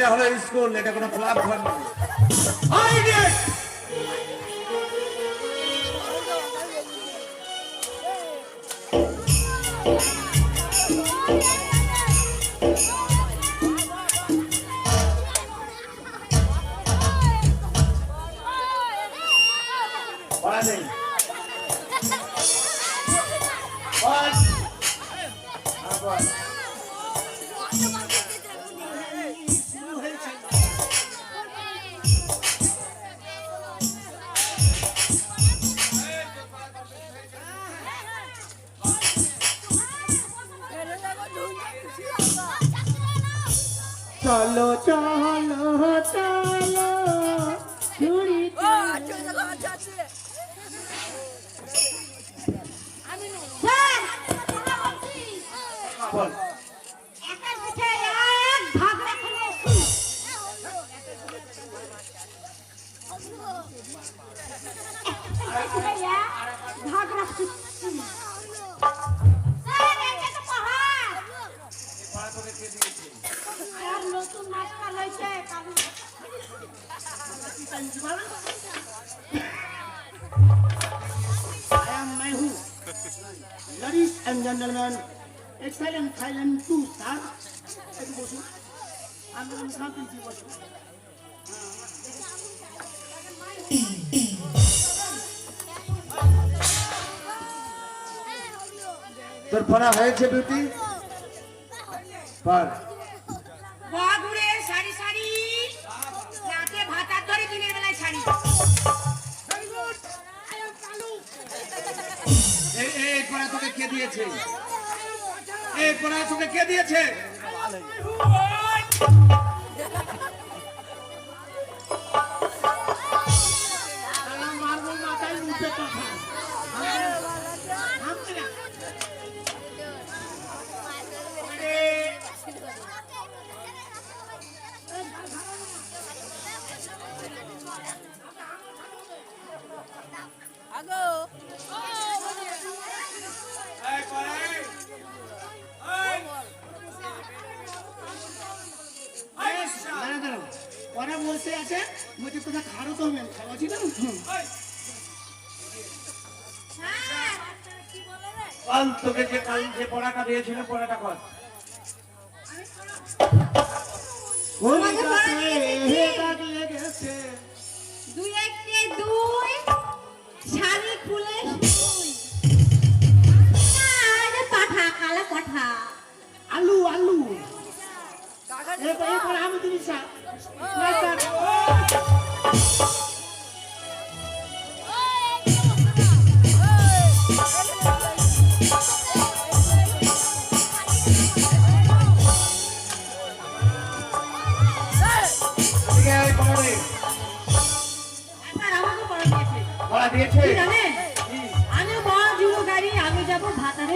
এটা হলো স্কুল এটা কোনো ক্লাব ঘর নয় হাই চলো চলো চলো স্যার, বল ভাগ রাখছি। And gentlemen, excellent Thailand two star. একটু বসুন আন্দোলন শান্তি বসুন তোর পড়া হয়েছে বিউটি পড়। বগুড়ে সারি সারি রাতে ভাতার ধরে দিনের বেলায় শাড়ি। এই এই পড়া তোকে কে দিয়েছে? এই পড়া তোকে কে দিয়েছে? বলছে খারো তো হবে খাওয়া ছিল কাল তোকে যে কাল যে পড়াটা দিয়েছিল পড়াটা কর দুই একটি দুই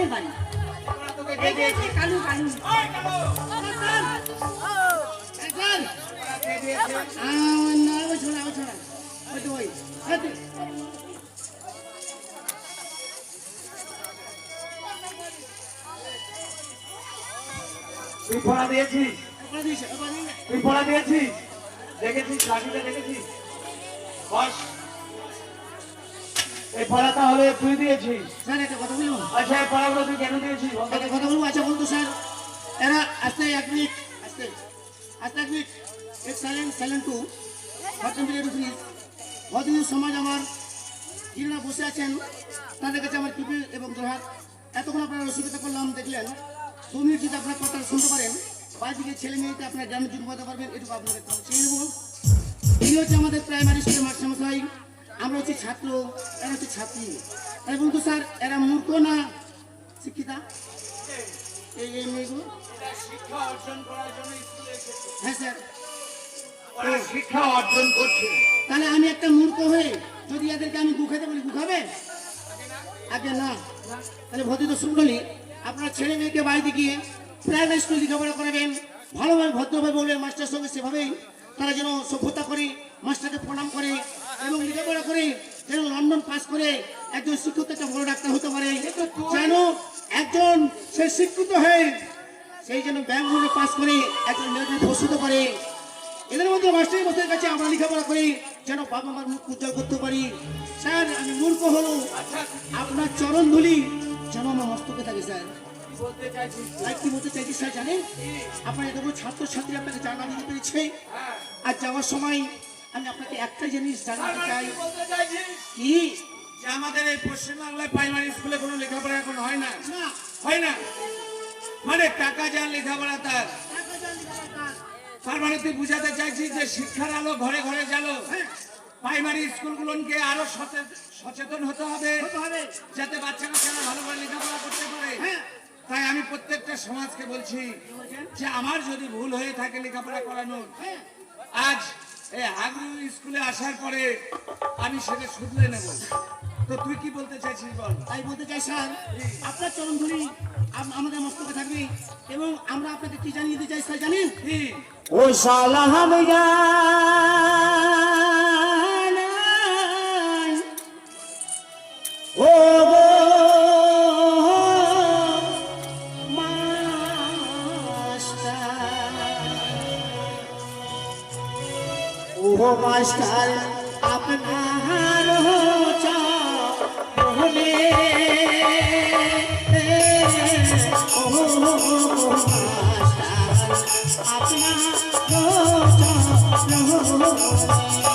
বাড়ি। কালু কালু ছোড়া ছোড়া ওই তুই পড়া দিয়েছিস তুই পড়া দিয়েছিস দেখেছিস লাঠিটা দেখেছিস? বস। এই পড়া তাহলে তুই দিয়েছিস? স্যার একটা কথা বলুন আচ্ছা এই পড়াগুলো তুই কেন দিয়েছিস? তো একটা কথা বলব আচ্ছা বলতো স্যার। এরা আস্তে এক মিনিট আস্তে আস্তে এক মিনিট। এক সাইলেন্ট সাইলেন্ট টু ভদ্রমহিলা সমাজ আমার যিনারা বসে আছেন তাদের কাছে আমার কৃপি এবং দোহার এতক্ষণ আপনারা অসুবিধা করলাম দেখলেন। দু মিনিট যদি আপনার কথা শুনতে পারেন বাদিকে ছেলে মেয়েকে আপনার জ্ঞান যুগ করতে পারবেন এটুকু আপনাদের চেয়ে নেব। এই হচ্ছে আমাদের প্রাইমারি স্কুলের মাস্টারমশাই। আমরা হচ্ছে ছাত্র এরা হচ্ছে ছাত্রী। তাই বলতো স্যার এরা মূর্খ না? শিক্ষিতা? এই এই মেয়েগুলো? হ্যাঁ স্যার। শিক্ষা অর্জন করছে। তাহলে আমি একটা মূর্খ হয়ে যদি এদেরকে আমি গুখাতে বলি গুখাবে আগে না। তাহলে ভদ্র শুনলি আপনার ছেলে মেয়েকে বাড়িতে গিয়ে প্রাইভেট স্কুল লেখাপড়া করাবেন ভালোভাবে ভদ্রভাবে বলবেন মাস্টার সঙ্গে সেভাবেই তারা যেন সভ্যতা করে মাস্টারকে প্রণাম করে এবং লেখাপড়া করে যেন লন্ডন পাস করে একজন শিক্ষক, একটা বড় ডাক্তার হতে পারে। যেন একজন সে শিক্ষিত হয়ে সেই জন্য ব্যাঙ্গলোরে পাস করে, একজন মেয়েকে প্রস্তুত করে। এদের মধ্যে মাস্টার মশাইয়ের কাছে আমরা লেখাপড়া করি, যেন বাবা মার মুখ উজ্জ্বল করতে পারি। স্যার, আমি মূর্খ হলো আপনার চরণ ধুলি যেন আমার মস্তকে থাকে, স্যার। জানেন? আপনার এত ছাত্রছাত্রী আপনাকে জানা দিতে পেরেছে আর যাওয়ার সময় আমি আপনাকে একটা জিনিস জানাতে চাই। কি? যে আমাদের এই পশ্চিমবাংলায় প্রাইমারি স্কুলে কোনো লেখাপড়া এখন হয় না? হয় না? মানে টাকা যার লেখাপড়া তার। তার মানে তুই বুঝাতে চাইছিস যে শিক্ষার আলো ঘরে ঘরে গেল। প্রাইমারি স্কুলগুলোকে আরও সচে- সচেতন হতে হবে যাতে বাচ্চা কাচ্চারা ভালো করে লেখাপড়া করতে পারে। হ্যাঁ। তাই আমি প্রত্যেকটা সমাজকে বলছি যে আমার যদি ভুল হয়ে থাকে লেখাপড়া করানোর হ্যাঁ। আজ এই হাগরু স্কুলে আসার পরে আমি সেটা শুধরে নেব। তো তুই কি বলতে চাইছিস বল? তাই বলতে চাই স্যার। আপনার চরণ ধরি আম- আমাদের মস্তকে থাকবে এবং আমরা আপনাকে কি জানিয়ে দিতে চাই স্যার জানেন? কি? ও ও মাস্টার আপনার চরণে ও মাস্টার আপনার চরণে